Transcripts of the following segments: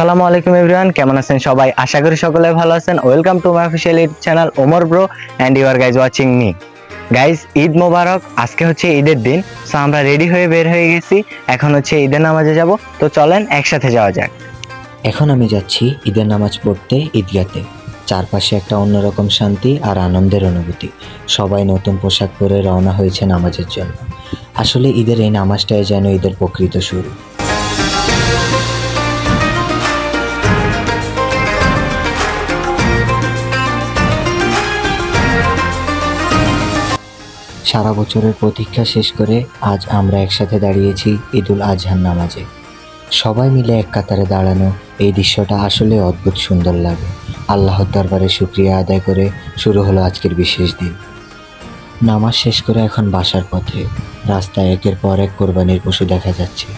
আসসালামু আলাইকুম এভরিওয়ান, কেমন আছেন সবাই? আশা করি সকলে ভালো আছেন। Welcome to my official channel Omar bro and you are guys watching me guys Eid Mubarak আজকে হচ্ছে ঈদের দিন সো আমরা রেডি হয়ে বের হয়ে গেছি। এখন হচ্ছে ঈদের নামাজে যাব। তো চলেন, একসাথে যাওয়া যাক। এখন আমি যাচ্ছি ঈদের নামাজ পড়তে ঈদগাতে। চারপাশে একটা অন্যরকম শান্তি আর আনন্দের অনুভূতি। সবাই নতুন পোশাক পরে রওনা হয়েছে নামাজের জন্য। আসলে ঈদের এই নামাজটাই যেন ঈদের প্রকৃত শুরু। সারা বছরের প্রতীক্ষা শেষ করে আজ আমরা একসাথে দাঁড়িয়েছি ঈদুল আজহার নামাজে। সবাই মিলে এক কাতারে দাঁড়ানো এই দৃশ্যটা আসলে অদ্ভুত সুন্দর লাগে। আল্লাহর দরবারে শুক্রিয়া আদায় করে শুরু হলো আজকের বিশেষ দিন। নামাজ শেষ করে এখন বাসার পথে। রাস্তায় একের পর এক কোরবানির পশু দেখা যাচ্ছে।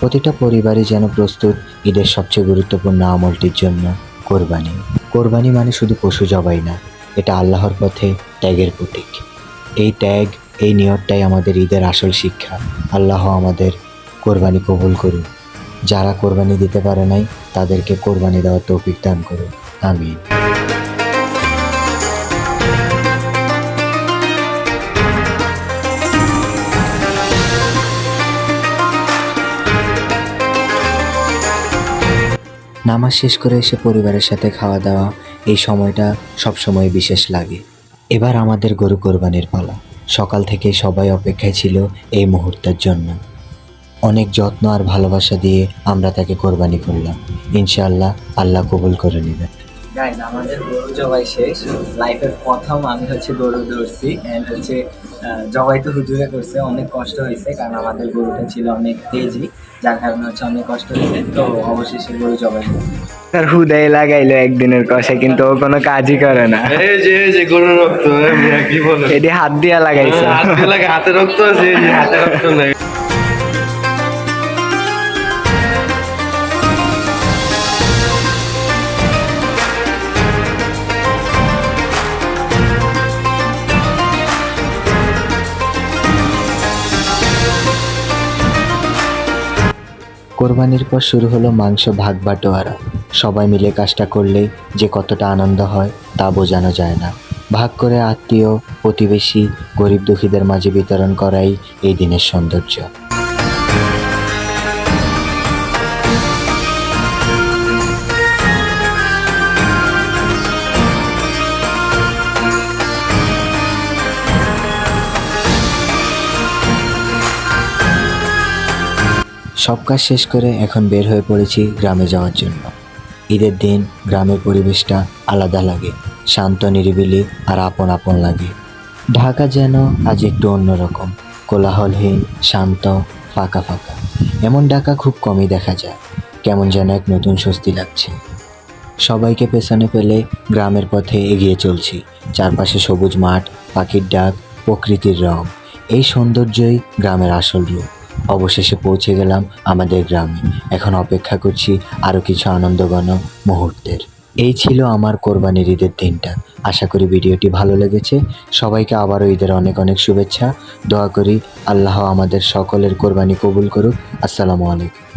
প্রতিটা পরিবারই যেন প্রস্তুত ঈদের সবচেয়ে গুরুত্বপূর্ণ আমলটির জন্য কোরবানি। কোরবানি মানে শুধু পশু জবাই না, এটা আল্লাহর পথে ত্যাগের প্রতীক। এই ত্যাগ, এই নিয়তটাই আমাদের ঈদের আসল শিক্ষা। আল্লাহ আমাদের কোরবানি কবুল করুন। যারা কোরবানি দিতে পারে নাই, তাদেরকে কোরবানি দেওয়ার তৌফিক দান করুন। আমিন। নামাজ শেষ করে এসে পরিবারের সাথে খাওয়া দাওয়া, এই সময়টা সবসময় বিশেষ লাগে। এবার আমাদের গরু কোরবানির পালা। সকাল থেকে সবাই অপেক্ষায় ছিল এই মুহূর্তের জন্য। অনেক যত্ন আর ভালোবাসা দিয়ে আমরা তাকে কোরবানি করলাম। ইনশাআল্লাহ আল্লাহ কবুল করে নেবেন। আমাদের গরু জবাই শেষ। লাইফের প্রথম আমি হচ্ছে গরু ধরছি অ্যান্ড হচ্ছে জবাই তো হুজুরে করছে অনেক কষ্ট হয়েছে কারণ আমাদের গরুটা ছিল অনেক তেজি যার কারণে হচ্ছে অনেক কষ্ট হয়েছে তো অবশেষে গরু জবাই আর তার হুদাই লাগাইলো একদিনের কষে কিন্তু ও কোনো কাজই করে না। এই যে এই যে গরুর রক্ত এ কি বলে এটি হাত দিয়া লাগাইছে। হাত দিয়ে লাগে হাতে রক্ত আছে হাতে রক্ত নাই কোরবানির পর শুরু হলো মাংস ভাগ বাটোয়ারা। সবাই মিলে কাজটা করলে যে কতটা আনন্দ হয় তা বোঝানো যায় না। ভাগ করে আত্মীয়, প্রতিবেশী, গরিব দুঃখীদের মাঝে বিতরণ করাই এই দিনের সৌন্দর্য। সব কাজ শেষ করে এখন বের হয়ে পড়েছি গ্রামে যাওয়ার জন্য। ঈদের দিন গ্রামের পরিবেশটা আলাদা লাগে, শান্ত, নিরিবিলি আর আপন আপন লাগে। ঢাকা যেন আজ একটু অন্যরকম, কোলাহলহীন, শান্ত, ফাঁকা ফাঁকা। এমন ঢাকা খুব কমই দেখা যায়, কেমন যেন এক নতুন স্বস্তি লাগছে। সবাইকে পেছনে ফেলে গ্রামের পথে এগিয়ে চলছি, চারপাশে সবুজ মাঠ, পাখির ডাক, প্রকৃতির রং। এই সৌন্দর্যই গ্রামের আসল রূপ। অবশেষে পৌঁছে গেলাম আমাদের গ্রামে। এখন অপেক্ষা করছি আরও কিছু আনন্দঘন মুহূর্তের। এই ছিল আমার কোরবানির ঈদের দিনটা। আশা করি ভিডিওটি ভালো লেগেছে। সবাইকে আবারও ঈদের অনেক অনেক শুভেচ্ছা। দোয়া করি আল্লাহ আমাদের সকলের কোরবানি কবুল করুক। আসসালামু আলাইকুম।